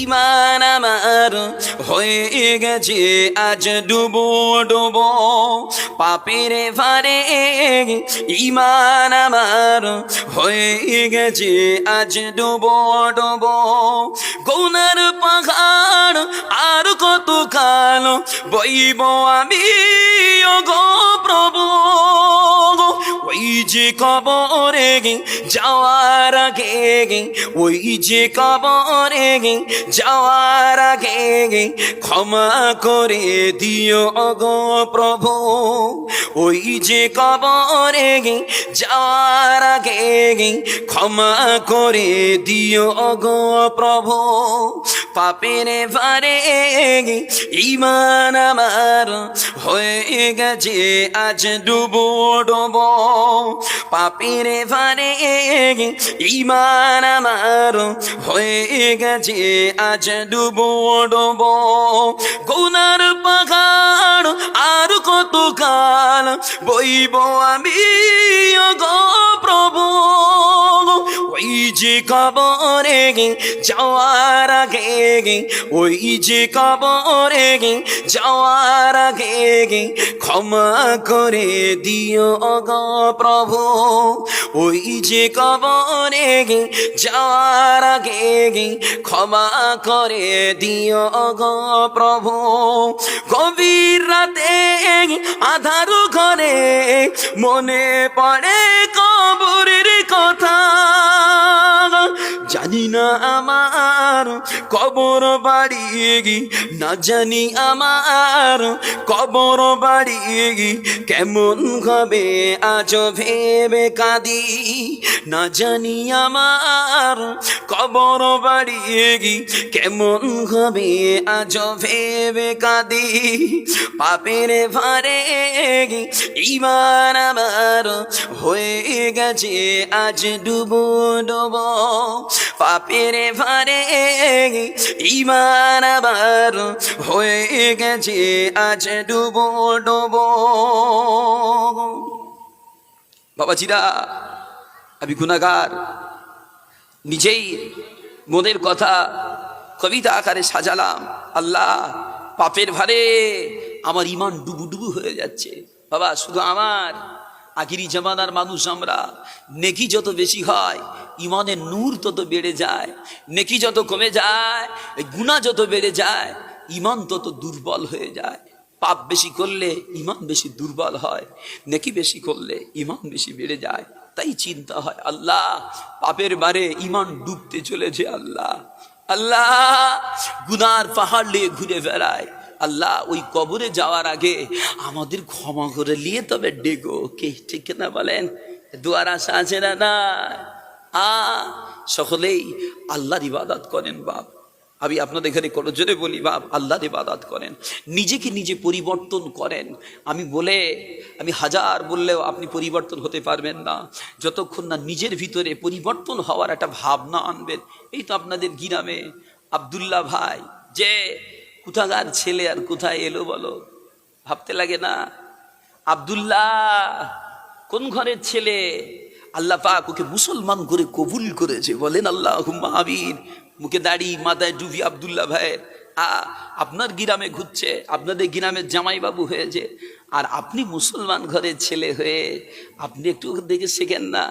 ইমান আমার হয়ে গেছে, আজ ডুবো ডুবো। পাপের ভারে ইমান আমার হয়ে গেছে, আজ ডুবো ডুবো। গৌনার পাহাড় আর কত কাল বইব আমি ও গো প্রভু? ওই যে কবরে যাওয়ার আগে ওই যে কবরে যাওয়ার আগে ক্ষমা করে দিও গো প্রভু। ওই যে কবরে যাওয়ার আগে ক্ষমা করে দিও গো প্রভু। পাপের ভারে ইমান আমার হয়ে গেছে আজ ডুবো ডুবো। পাপের ভারে ইমান আমার। হয়ে গেছে আজ ডুবো ডুবো। গুনার পাহাড় আর কত কাল বইব আমি? ওই যে কবরে যাওয়ার আগে ওই যে কবরে যাওয়ার আগে ক্ষমা করে দিও অগ প্রভু। ওই যে কবরে যাওয়ার আগে ক্ষমা করে দিও অগ প্রভু। গভীর রাতে আধার ঘরে মনে পড়ে কবরের জানি না আমার কবর বাড়ি না জানি আমার কবর বাড়ি কেমন হবে আজ ভেবে কাঁদি। না জানি আমার কবর বাড়ি কেমন হবে আজ ভেবে কাঁদি। পাপের ভারে ইমান আমার হয়ে গেছে, আজ ডুবো ডুবো। পাপের ভারে ইমান আবার হয়ে গেছে, আজ ডুবো ডুবো। বাবাজিরা, আমি গুণাগার নিজেই মনের কথা কবিতা আকারে সাজালাম। আল্লাহ, পাপের ভারে আমার ইমান ডুবু ডুবু হয়ে যাচ্ছে। বাবা, শুধু আমার। আখিরি জামানার মানুষ আমরা, নেকি যত বেশি হয় ইমানের নূর তত বেড়ে যায়, নেকি যত কমে যায় গুণা যত বেড়ে যায় ইমান তত দুর্বল হয়ে যায়। পাপ বেশি করলে ইমান বেশি দুর্বল হয়, নেকি বেশি করলে ইমান বেশি বেড়ে যায়। তাই চিন্তা হয়, আল্লাহ, পাপের বারে ইমান ডুবতে চলেছে আল্লাহ। আল্লাহ, গুনার পাহাড় নিয়ে ঘুরে বেড়ায়। আল্লাহ, ওই কবরে যাওয়ার আগে আমাদের ক্ষমা করে নিয়ে তবে ডেগো। কে ঠিক না বলেন? দুয়ার আশা আছে না আ, সকলেই আল্লাহর ইবাদত করেন বাপ। আমি আপনাদের এখানে কোনো জোরে বলি, বাপ, আল্লাহর ইবাদত করেন। নিজেকে নিজে পরিবর্তন করেন। আমি বলে, আমি হাজার বললেও আপনি পরিবর্তন হতে পারবেন না। যতক্ষণ না নিজের ভিতরে পরিবর্তন হওয়ার একটা ভাবনা আনবেন, এই তো আপনাদের গিরামে। আবদুল্লাহ ভাই, যে কোথাকার ছেলে আর কোথায় এলো বলো? ভাবতে লাগে না। আবদুল্লাহ, কোন ঘরের ছেলে? আল্লাহ পাক ওকে মুসলমান করে কবুল করেছে। বলেন আল্লাহ আমিন। মুখে দাড়ি মাদায় ডুবি আবদুল্লাহ ভাইয়ের আপনার গিরামে ঘুরছে, আপনাদের গিরামের জামাইবাবু হয়েছে। আর আপনি মুসলমান ঘরের ছেলে হয়ে, আপনি একটু দেখে শেখেন না।